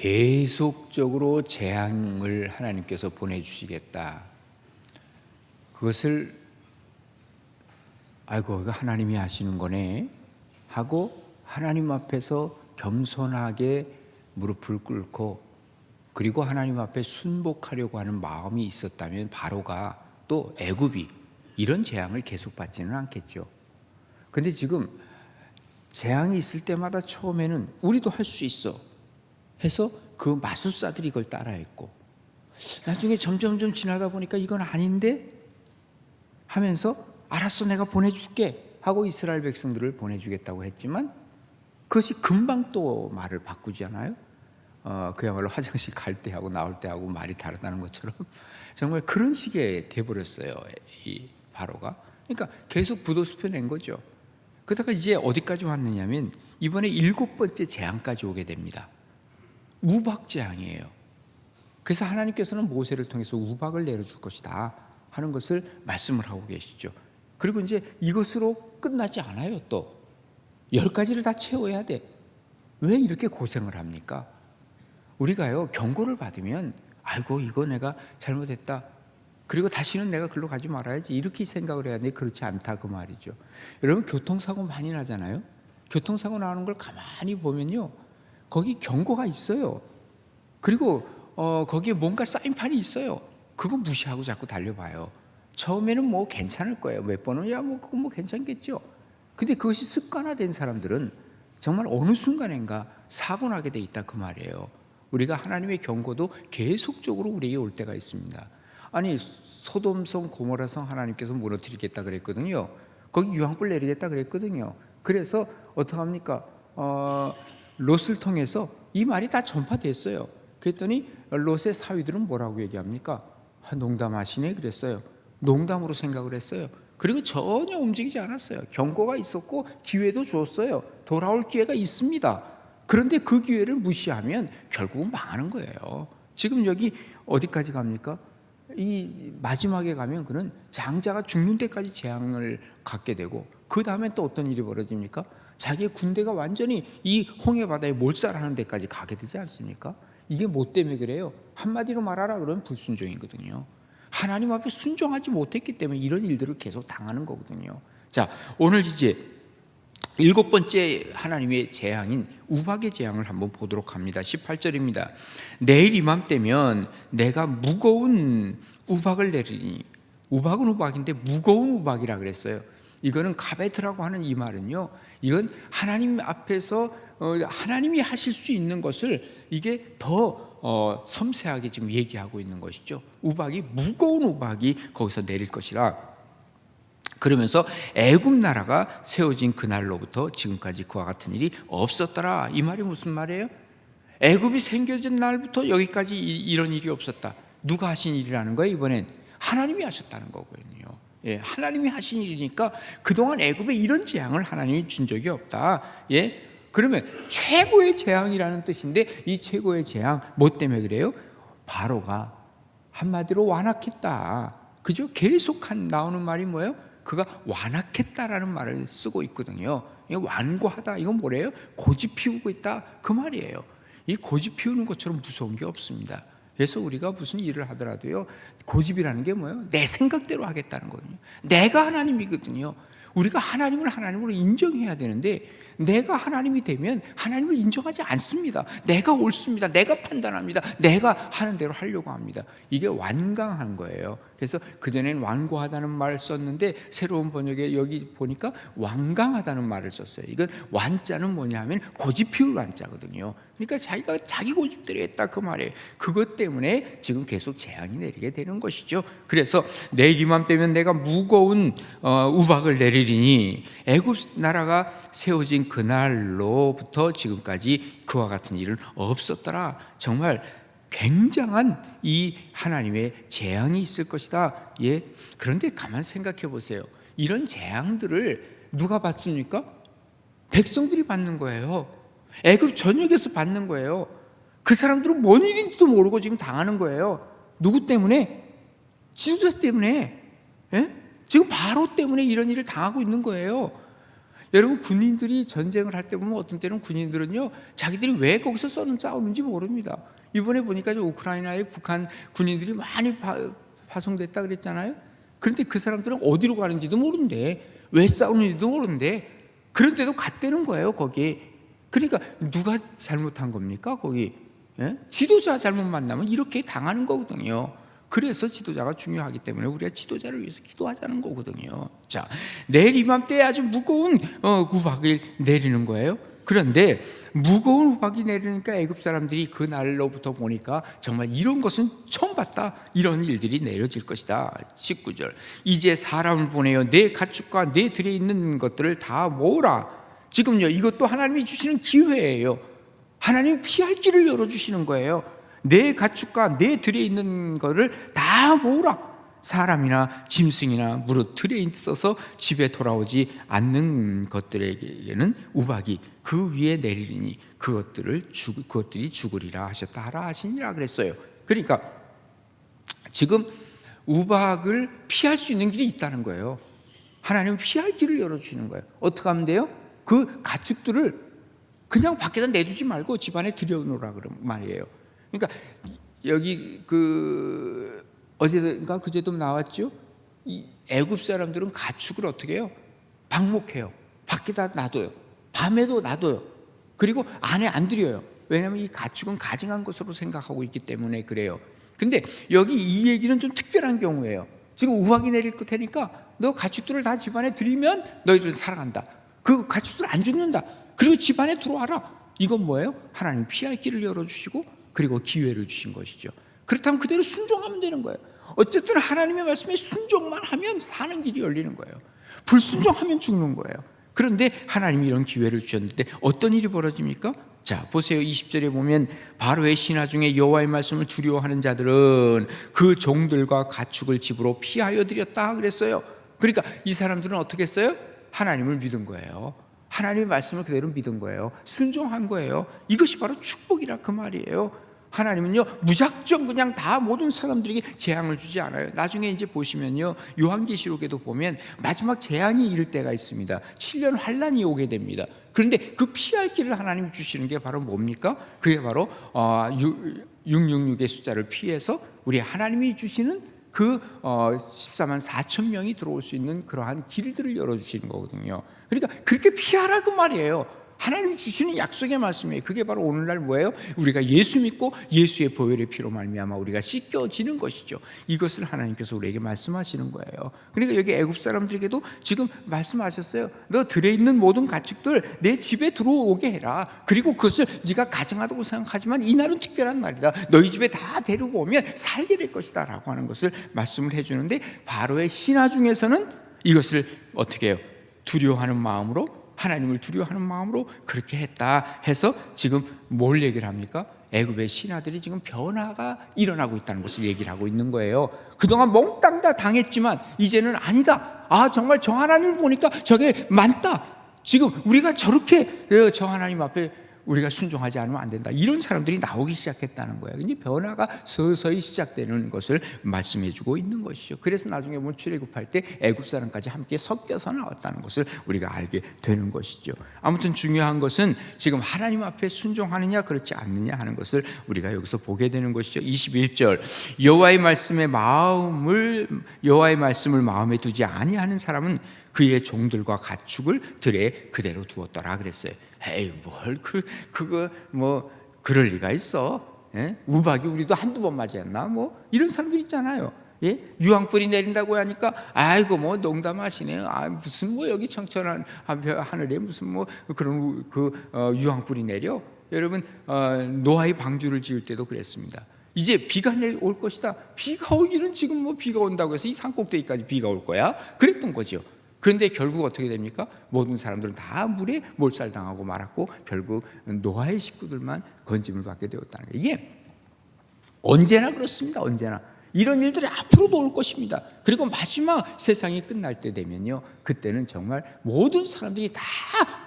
계속적으로 재앙을 하나님께서 보내주시겠다. 그것을 아이고 이거 하나님이 하시는 거네 하고 하나님 앞에서 겸손하게 무릎을 꿇고 그리고 하나님 앞에 순복하려고 하는 마음이 있었다면 바로가 또 애굽이 이런 재앙을 계속 받지는 않겠죠. 근데 지금 재앙이 있을 때마다 처음에는 우리도 할 수 있어 해서 그 마술사들이 이걸 따라했고 나중에 점점점 지나다 보니까 이건 아닌데 하면서 알았어 내가 보내줄게 하고 이스라엘 백성들을 보내주겠다고 했지만 그것이 금방 또 말을 바꾸잖아요. 어, 그야말로 화장실 갈 때하고 나올 때하고 말이 다르다는 것처럼 정말 그런 식의 돼버렸어요. 이 바로가. 그러니까 계속 부도수표 낸 거죠. 그러다가 이제 어디까지 왔느냐면 이번에 일곱 번째 재앙까지 오게 됩니다. 우박 재앙이에요. 그래서 하나님께서는 모세를 통해서 우박을 내려줄 것이다 하는 것을 말씀을 하고 계시죠. 그리고 이제 이것으로 끝나지 않아요. 또 열 가지를 다 채워야 돼. 왜 이렇게 고생을 합니까? 우리가요 경고를 받으면 아이고 이거 내가 잘못했다. 그리고 다시는 내가 글로 가지 말아야지 이렇게 생각을 해야 돼. 그렇지 않다 그 말이죠. 여러분 교통사고 많이 나잖아요. 교통사고 나는 걸 가만히 보면요. 거기 경고가 있어요. 그리고 어, 거기에 뭔가 사인판이 있어요. 그거 무시하고 자꾸 달려봐요. 처음에는 뭐 괜찮을 거예요. 몇 번은 야 뭐 그거 뭐 괜찮겠죠. 근데 그것이 습관화된 사람들은 정말 어느 순간인가 사고 나게 돼 있다 그 말이에요. 우리가 하나님의 경고도 계속적으로 우리에게 올 때가 있습니다. 아니 소돔성 고모라성 하나님께서 무너뜨리겠다 그랬거든요. 거기 유황불 내리겠다 그랬거든요. 그래서 어떻게 합니까? 어, 롯을 통해서 이 말이 다 전파됐어요. 그랬더니 롯의 사위들은 뭐라고 얘기합니까? 아, 농담하시네 그랬어요. 농담으로 생각을 했어요. 그리고 전혀 움직이지 않았어요. 경고가 있었고 기회도 줬어요. 돌아올 기회가 있습니다. 그런데 그 기회를 무시하면 결국은 망하는 거예요. 지금 여기 어디까지 갑니까? 이 마지막에 가면 그는 장자가 죽는 데까지 재앙을 갖게 되고 그 다음에 또 어떤 일이 벌어집니까? 자기의 군대가 완전히 이 홍해 바다에 몰살하는 데까지 가게 되지 않습니까? 이게 뭐 때문에 그래요? 한마디로 말하라 그러면 불순종이거든요. 하나님 앞에 순종하지 못했기 때문에 이런 일들을 계속 당하는 거거든요. 자, 오늘 이제 일곱 번째 하나님의 재앙인 우박의 재앙을 한번 보도록 합니다. 18절입니다. 내일 이맘때면 내가 무거운 우박을 내리니 우박은 우박인데 무거운 우박이라 그랬어요. 이거는 가베트라고 하는 이 말은요. 이건 하나님 앞에서 어, 하나님이 하실 수 있는 것을 이게 더 어, 섬세하게 지금 얘기하고 있는 것이죠. 우박이 무거운 우박이 거기서 내릴 것이라. 그러면서 애굽 나라가 세워진 그날로부터 지금까지 그와 같은 일이 없었더라. 이 말이 무슨 말이에요? 애굽이 생겨진 날부터 여기까지 이런 일이 없었다. 누가 하신 일이라는 거예요? 이번엔 하나님이 하셨다는 거거든요. 예, 하나님이 하신 일이니까 그동안 애굽에 이런 재앙을 하나님이 준 적이 없다. 예, 그러면 최고의 재앙이라는 뜻인데 이 최고의 재앙 뭐 때문에 그래요? 바로가 한마디로 완악했다. 그죠? 계속 한 나오는 말이 뭐예요? 그가 완악했다라는 말을 쓰고 있거든요. 완고하다 이건 뭐래요? 고집 피우고 있다 그 말이에요. 이 고집 피우는 것처럼 무서운 게 없습니다. 그래서 우리가 무슨 일을 하더라도요 고집이라는 게 뭐예요? 내 생각대로 하겠다는 거거든요. 내가 하나님이거든요. 우리가 하나님을 하나님으로 인정해야 되는데 내가 하나님이 되면 하나님을 인정하지 않습니다. 내가 옳습니다. 내가 판단합니다. 내가 하는 대로 하려고 합니다. 이게 완강한 거예요. 그래서 그전엔 완고하다는 말을 썼는데 새로운 번역에 여기 보니까 완강하다는 말을 썼어요. 이건 완자는 뭐냐 하면 고집 피울 완자거든요. 그러니까 자기가 자기 고집대로 했다 그 말이에요. 그것 때문에 지금 계속 재앙이 내리게 되는 것이죠. 그래서 내일 이맘때면 내가 무거운 어, 우박을 내리리니 애굽 나라가 세워진 그날로부터 지금까지 그와 같은 일은 없었더라. 정말 굉장한 이 하나님의 재앙이 있을 것이다. 예. 그런데 가만 생각해 보세요. 이런 재앙들을 누가 받습니까? 백성들이 받는 거예요. 애굽 전역에서 받는 거예요. 그 사람들은 뭔 일인지도 모르고 지금 당하는 거예요. 누구 때문에? 지도자 때문에. 예? 지금 바로 때문에 이런 일을 당하고 있는 거예요. 여러분 군인들이 전쟁을 할 때 보면 어떤 때는 군인들은요 자기들이 왜 거기서 쏘는 싸우는지 모릅니다. 이번에 보니까 저 우크라이나에 북한 군인들이 많이 파, 파송됐다 그랬잖아요. 그런데 그 사람들은 어디로 가는지도 모르는데 왜 싸우는지도 모르는데 그런데도 갔다는 거예요 거기. 그러니까 누가 잘못한 겁니까 거기? 예? 지도자 잘못 만나면 이렇게 당하는 거거든요. 그래서 지도자가 중요하기 때문에 우리가 지도자를 위해서 기도하자는 거거든요. 자, 내일 이맘때 아주 무거운 어, 우박이 내리는 거예요. 그런데 무거운 우박이 내리니까 애굽 사람들이 그 날로부터 보니까 정말 이런 것은 처음 봤다. 이런 일들이 내려질 것이다. 19절. 이제 사람을 보내어 내 가축과 내 들에 있는 것들을 다 모으라. 지금요, 이것도 하나님이 주시는 기회예요. 하나님 피할 길을 열어 주시는 거예요. 내 가축과 내 들에 있는 거를 다 모으라. 사람이나 짐승이나 무릇 들에 있어서 집에 돌아오지 않는 것들에게는 우박이 그 위에 내리리니 그것들을 죽 그것들이 죽으리라 하셨다 하라 하시니라 그랬어요. 그러니까 지금 우박을 피할 수 있는 길이 있다는 거예요. 하나님은 피할 길을 열어주시는 거예요. 어떻게 하면 돼요? 그 가축들을 그냥 밖에다 내두지 말고 집 안에 들여놓으라 그런 말이에요. 그러니까 여기 그 어제인가 그제도 나왔죠. 이 애굽 사람들은 가축을 어떻게 해요? 방목해요. 밖에다 놔둬요. 밤에도 놔둬요. 그리고 안에 안 들여요. 왜냐하면 이 가축은 가증한 것으로 생각하고 있기 때문에 그래요. 근데 여기 이 얘기는 좀 특별한 경우예요. 지금 우박이 내릴 것 테니까 너 가축들을 다 집안에 들이면 너희들은 살아간다. 그 가축들 안 죽는다. 그리고 집안에 들어와라. 이건 뭐예요? 하나님 피할 길을 열어주시고 그리고 기회를 주신 것이죠. 그렇다면 그대로 순종하면 되는 거예요. 어쨌든 하나님의 말씀에 순종만 하면 사는 길이 열리는 거예요. 불순종하면 죽는 거예요. 그런데 하나님이 이런 기회를 주셨는데 어떤 일이 벌어집니까? 자, 보세요. 20절에 보면 바로의 신하 중에 여호와의 말씀을 두려워하는 자들은 그 종들과 가축을 집으로 피하여 드렸다 그랬어요. 그러니까 이 사람들은 어떻게 했어요? 하나님을 믿은 거예요. 하나님의 말씀을 그대로 믿은 거예요. 순종한 거예요. 이것이 바로 축복이라 그 말이에요. 하나님은요 무작정 그냥 다 모든 사람들에게 재앙을 주지 않아요. 나중에 이제 보시면요 요한계시록에도 보면 마지막 재앙이 이를 때가 있습니다. 7년 환란이 오게 됩니다. 그런데 그 피할 길을 하나님이 주시는 게 바로 뭡니까? 그게 바로 666의 숫자를 피해서 우리 하나님이 주시는 그 14만 4천 명이 들어올 수 있는 그러한 길들을 열어주시는 거거든요. 그러니까 그렇게 피하라 그 말이에요. 하나님이 주시는 약속의 말씀이에요. 그게 바로 오늘날 뭐예요? 우리가 예수 믿고 예수의 보혈의 피로 말미암아 우리가 씻겨지는 것이죠. 이것을 하나님께서 우리에게 말씀하시는 거예요. 그러니까 여기 애굽 사람들에게도 지금 말씀하셨어요. 너 들에 있는 모든 가축들 내 집에 들어오게 해라. 그리고 그것을 네가 가정하다고 생각하지만 이 날은 특별한 날이다. 너희 집에 다 데리고 오면 살게 될 것이다라고 하는 것을 말씀을 해주는데 바로의 신하 중에서는 이것을 어떻게 해요? 두려워하는 마음으로 하나님을 두려워하는 마음으로 그렇게 했다 해서 지금 뭘 얘기를 합니까? 애굽의 신하들이 지금 변화가 일어나고 있다는 것을 얘기를 하고 있는 거예요. 그동안 몽땅 다 당했지만 이제는 아니다. 아 정말 저 하나님을 보니까 저게 많다. 지금 우리가 저렇게 저 하나님 앞에 우리가 순종하지 않으면 안 된다. 이런 사람들이 나오기 시작했다는 거예요. 이제 변화가 서서히 시작되는 것을 말씀해 주고 있는 것이죠. 그래서 나중에 보면 출애굽할 때 애굽 사람까지 함께 섞여서 나왔다는 것을 우리가 알게 되는 것이죠. 아무튼 중요한 것은 지금 하나님 앞에 순종하느냐 그렇지 않느냐 하는 것을 우리가 여기서 보게 되는 것이죠. 21절 여호와의 말씀에 마음을 여호와의 말씀을 마음에 두지 아니하는 사람은 그의 종들과 가축을 들에 그대로 두었더라 그랬어요. 에이 뭘 그 그거 뭐 그럴 리가 있어? 예? 우박이 우리도 한두 번 맞았나? 뭐 이런 사람들 있잖아요. 예? 유황불이 내린다고 하니까 아이고 뭐 농담하시네요. 아 무슨 뭐 여기 청천한 하늘에 무슨 뭐 그런 그 어, 유황불이 내려? 여러분 어, 노아의 방주를 지을 때도 그랬습니다. 이제 비가 올 것이다. 비가 오기는 지금 뭐 비가 온다고 해서 이 산꼭대기까지 비가 올 거야. 그랬던 거죠. 그런데 결국 어떻게 됩니까? 모든 사람들은 다 물에 몰살당하고 말았고 결국 노아의 식구들만 건짐을 받게 되었다는 거예요. 이게 언제나 그렇습니다. 언제나. 이런 일들이 앞으로도 올 것입니다. 그리고 마지막 세상이 끝날 때 되면요. 그때는 정말 모든 사람들이 다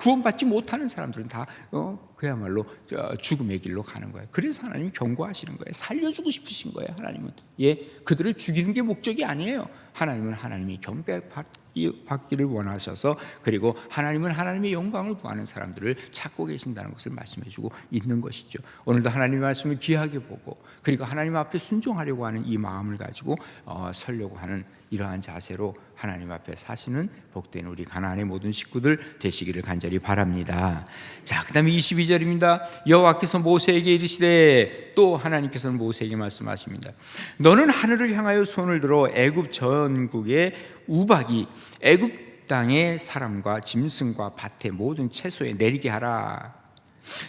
구원받지 못하는 사람들은 다 어, 그야말로 저 죽음의 길로 가는 거예요. 그래서 하나님이 경고하시는 거예요. 살려주고 싶으신 거예요. 하나님은 예 그들을 죽이는 게 목적이 아니에요. 하나님은 하나님이 경배받기를 원하셔서 그리고 하나님은 하나님의 영광을 구하는 사람들을 찾고 계신다는 것을 말씀해주고 있는 것이죠. 오늘도 하나님의 말씀을 귀하게 보고 그리고 하나님 앞에 순종하려고 하는 이 마음을 가지고 어, 설려고 하는 이러한 자세로 하나님 앞에 사시는 복된 우리 가나안의 모든 식구들 되시기를 간절히 바랍니다. 자, 그다음에 22절입니다. 여호와께서 모세에게 이르시되 또 하나님께서는 모세에게 말씀하십니다. 너는 하늘을 향하여 손을 들어 애굽 전국의 우박이 애굽 땅의 사람과 짐승과 밭의 모든 채소에 내리게 하라.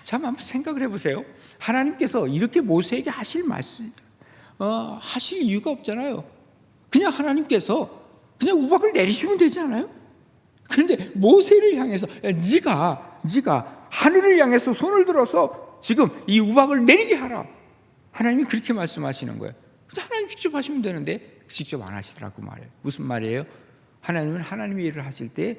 참 한번 생각을 해보세요. 하나님께서 이렇게 모세에게 하실 말씀, 어, 하실 이유가 없잖아요. 그냥 하나님께서 그냥 우박을 내리시면 되지 않아요? 그런데 모세를 향해서 야, 네가 네가 하늘을 향해서 손을 들어서 지금 이 우박을 내리게 하라. 하나님이 그렇게 말씀하시는 거예요. 하나님 직접 하시면 되는데 직접 안 하시더라고 말이에요. 무슨 말이에요? 하나님은 하나님의 일을 하실 때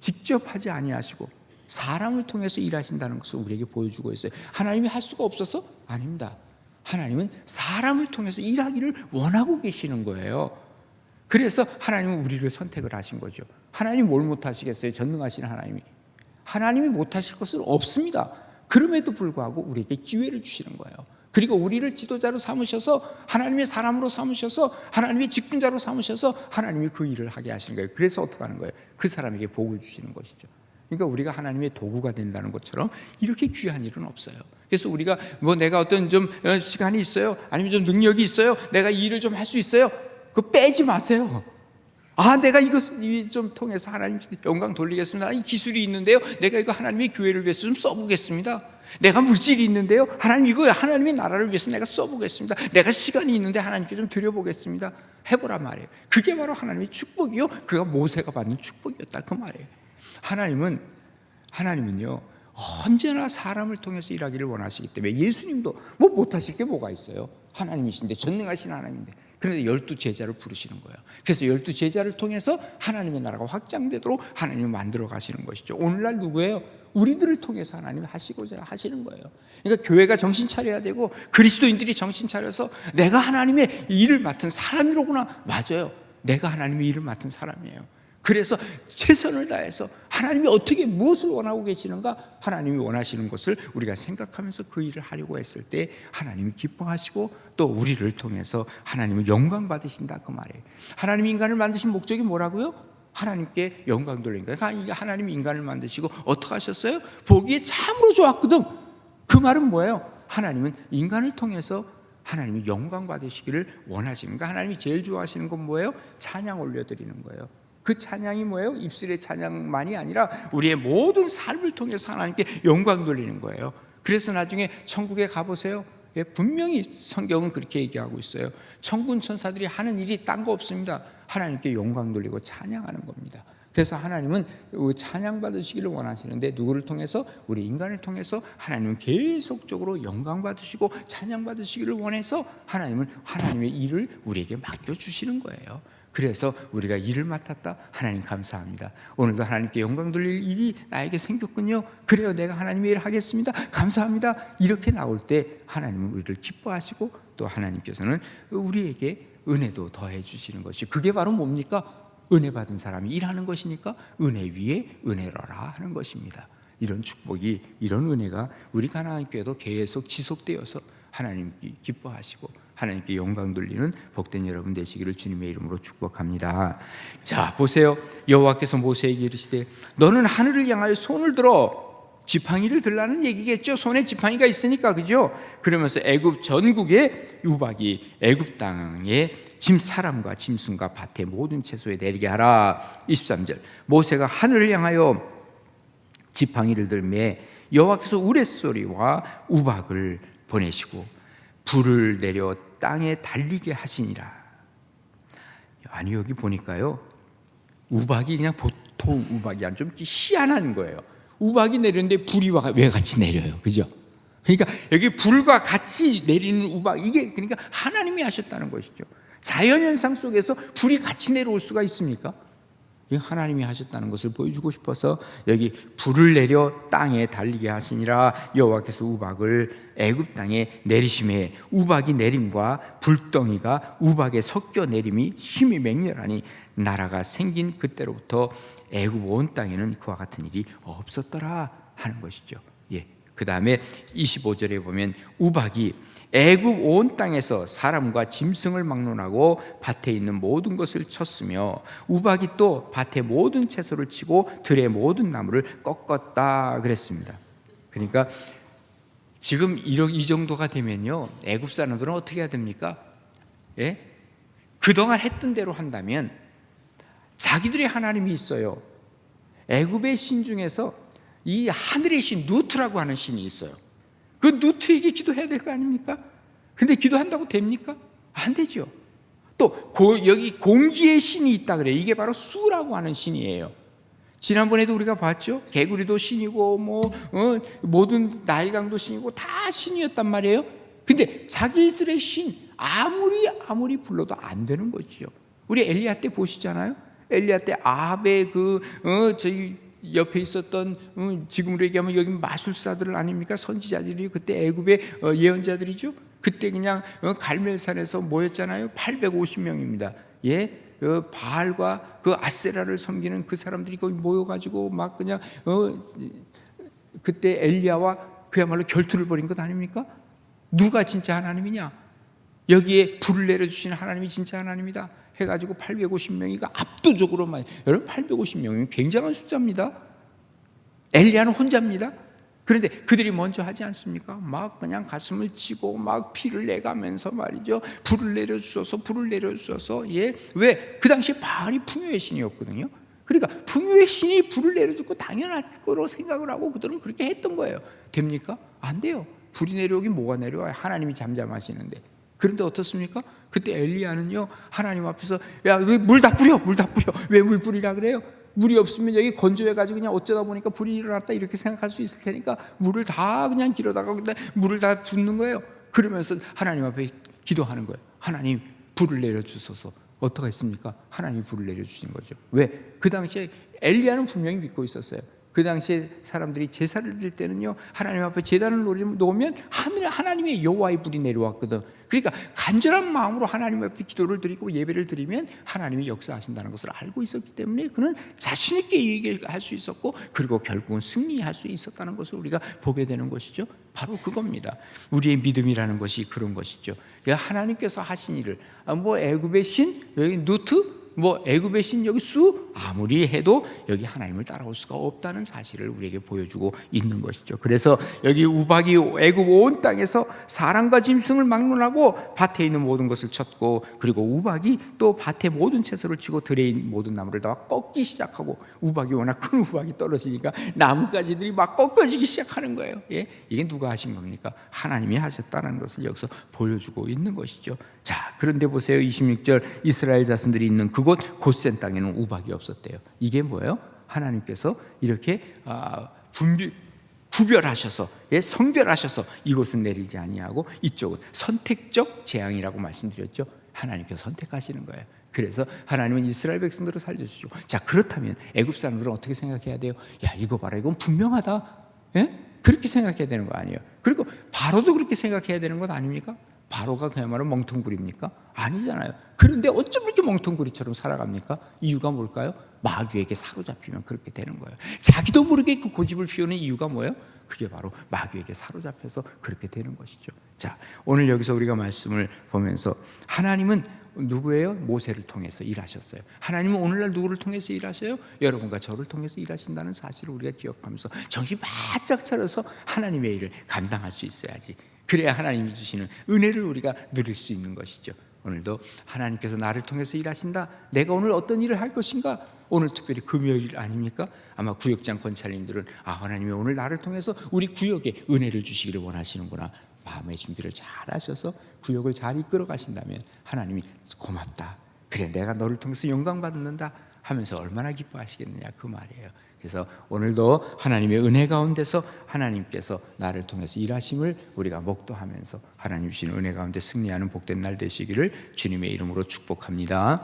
직접 하지 아니하시고 사람을 통해서 일하신다는 것을 우리에게 보여주고 있어요. 하나님이 할 수가 없어서 아닙니다. 하나님은 사람을 통해서 일하기를 원하고 계시는 거예요. 그래서 하나님은 우리를 선택을 하신 거죠. 하나님 뭘 못하시겠어요? 전능하신 하나님이. 하나님이 못하실 것은 없습니다. 그럼에도 불구하고 우리에게 기회를 주시는 거예요. 그리고 우리를 지도자로 삼으셔서 하나님의 사람으로 삼으셔서 하나님의 직분자로 삼으셔서 하나님이 그 일을 하게 하시는 거예요. 그래서 어떻게 하는 거예요? 그 사람에게 복을 주시는 것이죠. 그러니까 우리가 하나님의 도구가 된다는 것처럼 이렇게 귀한 일은 없어요. 그래서 우리가 뭐 내가 어떤 좀 어, 시간이 있어요, 아니면 좀 능력이 있어요, 내가 이 일을 좀 할 수 있어요. 그 빼지 마세요. 아, 내가 이것을 좀 통해서 하나님 영광 돌리겠습니다. 이 기술이 있는데요. 내가 이거 하나님의 교회를 위해서 좀 써보겠습니다. 내가 물질이 있는데요. 하나님 이거 하나님의 나라를 위해서 내가 써보겠습니다. 내가 시간이 있는데 하나님께 좀 드려보겠습니다. 해보란 말이에요. 그게 바로 하나님의 축복이요. 그가 모세가 받는 축복이었다 그 말이에요. 하나님은 하나님은요 언제나 사람을 통해서 일하기를 원하시기 때문에 예수님도 뭐 못하실 게 뭐가 있어요? 하나님이신데 전능하신 하나님인데 그런데 열두 제자를 부르시는 거예요. 그래서 열두 제자를 통해서 하나님의 나라가 확장되도록 하나님을 만들어 가시는 것이죠. 오늘날 누구예요? 우리들을 통해서 하나님이 하시고자 하시는 거예요. 그러니까 교회가 정신 차려야 되고 그리스도인들이 정신 차려서 내가 하나님의 일을 맡은 사람이로구나. 맞아요. 내가 하나님의 일을 맡은 사람이에요. 그래서 최선을 다해서 하나님이 어떻게 무엇을 원하고 계시는가 하나님이 원하시는 것을 우리가 생각하면서 그 일을 하려고 했을 때 하나님이 기뻐하시고 또 우리를 통해서 하나님을 영광 받으신다 그 말이에요. 하나님이 인간을 만드신 목적이 뭐라고요? 하나님께 영광 돌리는 거예요. 하나님이 인간을 만드시고 어떻게 하셨어요? 보기에 참으로 좋았거든. 그 말은 뭐예요? 하나님은 인간을 통해서 하나님이 영광 받으시기를 원하시는 거. 하나님이 제일 좋아하시는 건 뭐예요? 찬양 올려드리는 거예요. 그 찬양이 뭐예요? 입술의 찬양만이 아니라 우리의 모든 삶을 통해서 하나님께 영광 돌리는 거예요. 그래서 나중에 천국에 가보세요. 예, 분명히 성경은 그렇게 얘기하고 있어요. 천군 천사들이 하는 일이 딴 거 없습니다. 하나님께 영광 돌리고 찬양하는 겁니다. 그래서 하나님은 찬양 받으시기를 원하시는데 누구를 통해서 우리 인간을 통해서 하나님은 계속적으로 영광 받으시고 찬양 받으시기를 원해서 하나님은 하나님의 일을 우리에게 맡겨 주시는 거예요. 그래서 우리가 일을 맡았다. 하나님 감사합니다. 오늘도 하나님께 영광 돌릴 일이 나에게 생겼군요. 그래요. 내가 하나님의 일을 하겠습니다. 감사합니다. 이렇게 나올 때 하나님은 우리를 기뻐하시고 또 하나님께서는 우리에게 은혜도 더해 주시는 것이 그게 바로 뭡니까? 은혜 받은 사람이 일하는 것이니까 은혜 위에 은혜로라 하는 것입니다. 이런 축복이 이런 은혜가 우리 가나안 교회도 계속 지속되어서 하나님 기뻐하시고 하나님께 영광 돌리는 복된 여러분 되시기를 주님의 이름으로 축복합니다. 자, 보세요. 여호와께서 모세에게 이르시되 너는 하늘을 향하여 손을 들어 지팡이를 들라는 얘기겠죠. 손에 지팡이가 있으니까 그죠? 그러면서 애굽 전국에 유박이 애굽 땅에 짐 사람과 짐승과 밭의 모든 채소에 내리게 하라. 23절. 모세가 하늘을 향하여 지팡이를 들매 여호와께서 우레소리와 우박을 보내시고 불을 내려 땅에 달리게 하시니라. 아니 여기 보니까요 우박이 그냥 보통 우박이 아니라 좀 희한한 거예요. 우박이 내리는데 불이 왜 같이 내려요, 그죠? 그러니까 여기 불과 같이 내리는 우박 이게 그러니까 하나님이 하셨다는 것이죠. 자연 현상 속에서 불이 같이 내려올 수가 있습니까? 이 하나님이 하셨다는 것을 보여주고 싶어서 여기 불을 내려 땅에 달리게 하시니라 여호와께서 우박을 애굽 땅에 내리심에 우박이 내림과 불덩이가 우박에 섞여 내림이 힘이 맹렬하니 나라가 생긴 그때로부터 애굽 온 땅에는 그와 같은 일이 없었더라 하는 것이죠. 예. 그 다음에 25절에 보면 우박이 애굽 온 땅에서 사람과 짐승을 막론하고 밭에 있는 모든 것을 쳤으며 우박이 또 밭의 모든 채소를 치고 들의 모든 나무를 꺾었다 그랬습니다. 그러니까 지금 이 정도가 되면요 애굽 사람들은 어떻게 해야 됩니까? 예? 그동안 했던 대로 한다면 자기들의 하나님이 있어요. 애굽의 신 중에서 이 하늘의 신 누트라고 하는 신이 있어요. 그 누트에게 기도해야 될 거 아닙니까? 근데 기도한다고 됩니까? 안 되죠. 또 고- 여기 공기의 신이 있다 그래요. 이게 바로 수라고 하는 신이에요. 지난번에도 우리가 봤죠. 개구리도 신이고 뭐 어, 모든 나일강도 신이고 다 신이었단 말이에요. 근데 자기들의 신 아무리 아무리 불러도 안 되는 거죠. 우리 엘리야 때 보시잖아요. 엘리야 때 아합의 그 어, 저기 옆에 있었던 어, 지금으로 얘기하면 여기 마술사들 아닙니까? 선지자들이 그때 애굽의 어, 예언자들이죠. 그때 그냥 어, 갈멜산에서 모였잖아요. 850명입니다. 예, 그 바알과 그 아세라를 섬기는 그 사람들이 거기 모여가지고 막 그냥 어, 그때 엘리야와 그야말로 결투를 벌인 것 아닙니까? 누가 진짜 하나님이냐? 여기에 불을 내려주시는 하나님이 진짜 하나님이다. 해가지고 850명이가 압도적으로 많이 여러분 850명이면 굉장한 숫자입니다. 엘리야는 혼자입니다. 그런데 그들이 먼저 하지 않습니까? 막 그냥 가슴을 치고 막 피를 내가면서 말이죠. 불을 내려주셔서 불을 내려주셔서 예. 왜? 그 당시에 바알이 풍요의 신이었거든요. 그러니까 풍요의 신이 불을 내려주고 당연할 거로 생각을 하고 그들은 그렇게 했던 거예요. 됩니까? 안 돼요. 불이 내려오긴 뭐가 내려와요? 하나님이 잠잠하시는데. 그런데 어떻습니까? 그때 엘리야는요 하나님 앞에서 야 왜 물 다 뿌려 물 다 뿌려 왜 물 뿌리라 그래요? 물이 없으면 여기 건조해 가지고 그냥 어쩌다 보니까 불이 일어났다 이렇게 생각할 수 있을 테니까 물을 다 그냥 길어다가 근데 물을 다 붓는 거예요. 그러면서 하나님 앞에 기도하는 거예요. 하나님 불을 내려 주소서. 어떻게 했습니까? 하나님이 불을 내려 주신 거죠. 왜? 그 당시에 엘리야는 분명히 믿고 있었어요. 그 당시에 사람들이 제사를 드릴 때는요 하나님 앞에 제단을 놓으면 하늘에 하나님의 여호와의 불이 내려왔거든. 그러니까 간절한 마음으로 하나님 앞에 기도를 드리고 예배를 드리면 하나님이 역사하신다는 것을 알고 있었기 때문에 그는 자신 있게 얘기할 수 있었고 그리고 결국은 승리할 수 있었다는 것을 우리가 보게 되는 것이죠. 바로 그겁니다. 우리의 믿음이라는 것이 그런 것이죠. 그러니까 하나님께서 하신 일을 아, 뭐 애굽의 신 여기 누트 뭐 애굽의 신 여기 수 아무리 해도 여기 하나님을 따라올 수가 없다는 사실을 우리에게 보여주고 있는 것이죠. 그래서 여기 우박이 애굽 온 땅에서 사람과 짐승을 막론하고 밭에 있는 모든 것을 쳤고 그리고 우박이 또 밭에 모든 채소를 치고 들에 있는 모든 나무를 다 꺾기 시작하고 우박이 워낙 큰 우박이 떨어지니까 나뭇가지들이 막 꺾어지기 시작하는 거예요. 예? 이게 누가 하신 겁니까? 하나님이 하셨다는 것을 여기서 보여주고 있는 것이죠. 자, 그런데 보세요. 26절 이스라엘 자손들이 있는 그곳 곧센 땅에는 우박이 없었대요. 이게 뭐예요? 하나님께서 이렇게 아, 분비 구별하셔서 예, 성별하셔서 이곳은 내리지 아니하고 이쪽은 선택적 재앙이라고 말씀드렸죠. 하나님께서 선택하시는 거예요. 그래서 하나님은 이스라엘 백성들을 살려주시고 자 그렇다면 애굽 사람들은 어떻게 생각해야 돼요? 야 이거 봐라 이건 분명하다. 예? 그렇게 생각해야 되는 거 아니에요. 그리고 바로도 그렇게 생각해야 되는 것 아닙니까? 바로가 그야말로 멍텅구리입니까? 아니잖아요. 그런데 어쩜 이렇게 멍텅구리처럼 살아갑니까? 이유가 뭘까요? 마귀에게 사로잡히면 그렇게 되는 거예요. 자기도 모르게 그 고집을 피우는 이유가 뭐예요? 그게 바로 마귀에게 사로잡혀서 그렇게 되는 것이죠. 자, 오늘 여기서 우리가 말씀을 보면서 하나님은 누구예요? 모세를 통해서 일하셨어요. 하나님은 오늘날 누구를 통해서 일하셔요? 여러분과 저를 통해서 일하신다는 사실을 우리가 기억하면서 정신 바짝 차려서 하나님의 일을 감당할 수 있어야지. 그래야 하나님이 주시는 은혜를 우리가 누릴 수 있는 것이죠. 오늘도 하나님께서 나를 통해서 일하신다. 내가 오늘 어떤 일을 할 것인가? 오늘 특별히 금요일 아닙니까? 아마 구역장 권찰님들은 아 하나님이 오늘 나를 통해서 우리 구역에 은혜를 주시기를 원하시는구나. 마음의 준비를 잘 하셔서 구역을 잘 이끌어 가신다면 하나님이 고맙다. 그래 내가 너를 통해서 영광 받는다 하면서 얼마나 기뻐하시겠느냐 그 말이에요. 그래서 오늘도 하나님의 은혜 가운데서 하나님께서 나를 통해서 일하심을 우리가 목도하면서 하나님 주신 은혜 가운데 승리하는 복된 날 되시기를 주님의 이름으로 축복합니다.